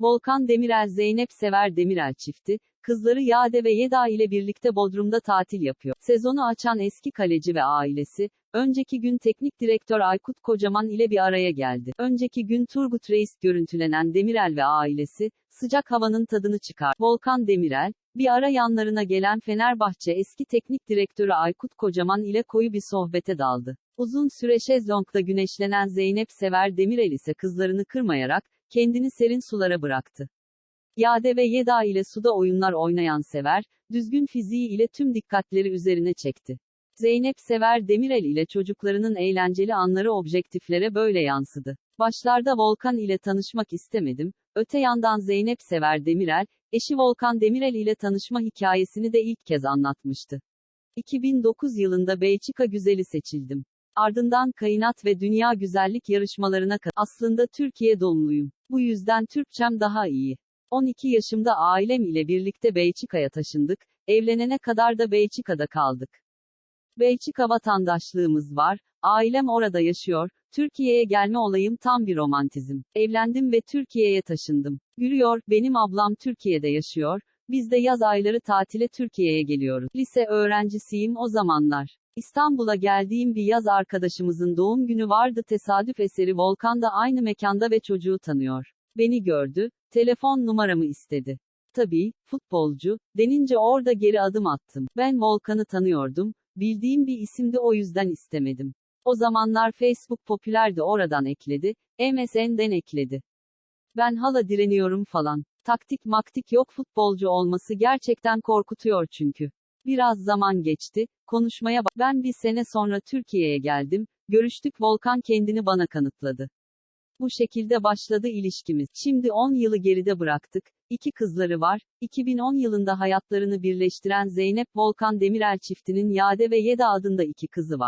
Volkan Demirel Zeynep Sever Demirel çifti, kızları Yade ve Yeda ile birlikte Bodrum'da tatil yapıyor. Sezonu açan eski kaleci ve ailesi, önceki gün teknik direktör Aykut Kocaman ile bir araya geldi. Önceki gün Turgut Reis görüntülenen Demirel ve ailesi, sıcak havanın tadını çıkar. Volkan Demirel, bir ara yanlarına gelen Fenerbahçe eski teknik direktörü Aykut Kocaman ile koyu bir sohbete daldı. Uzun süre şezlongda güneşlenen Zeynep Sever Demirel ise kızlarını kırmayarak, kendini serin sulara bıraktı. Yade ve Yeda ile suda oyunlar oynayan Sever, düzgün fiziği ile tüm dikkatleri üzerine çekti. Zeynep Sever Demirel ile çocuklarının eğlenceli anları objektiflere böyle yansıdı. Başlarda Volkan ile tanışmak istemedim, öte yandan Zeynep Sever Demirel, eşi Volkan Demirel ile tanışma hikayesini de ilk kez anlatmıştı. 2009 yılında Belçika güzeli seçildim. Ardından Kayınat ve Dünya Güzellik yarışmalarına kat. Aslında Türkiye doğumluyum. Bu yüzden Türkçem daha iyi. 12 yaşımda ailem ile birlikte Belçika'ya taşındık, evlenene kadar da Belçika'da kaldık. Belçika vatandaşlığımız var, ailem orada yaşıyor, Türkiye'ye gelme olayım tam bir romantizm. Evlendim ve Türkiye'ye taşındım. Gülüyor, benim ablam Türkiye'de yaşıyor, biz de yaz ayları tatile Türkiye'ye geliyoruz. Lise öğrencisiyim o zamanlar. İstanbul'a geldiğim bir yaz arkadaşımızın doğum günü vardı tesadüf eseri Volkan da aynı mekanda ve çocuğu tanıyor. Beni gördü, telefon numaramı istedi. Tabii, futbolcu, denince orada geri adım attım. Ben Volkan'ı tanıyordum, bildiğim bir isimdi o yüzden istemedim. O zamanlar Facebook popülerdi oradan ekledi, MSN'den ekledi. Ben hala direniyorum falan. Taktik maktik yok futbolcu olması gerçekten korkutuyor çünkü. Biraz zaman geçti, konuşmaya bak. Ben bir sene sonra Türkiye'ye geldim, görüştük Volkan kendini bana kanıtladı. Bu şekilde başladı ilişkimiz. Şimdi 10 yılı geride bıraktık. İki kızları var. 2010 yılında hayatlarını birleştiren Zeynep Volkan Demirel çiftinin Yade ve Yeda adında iki kızı var.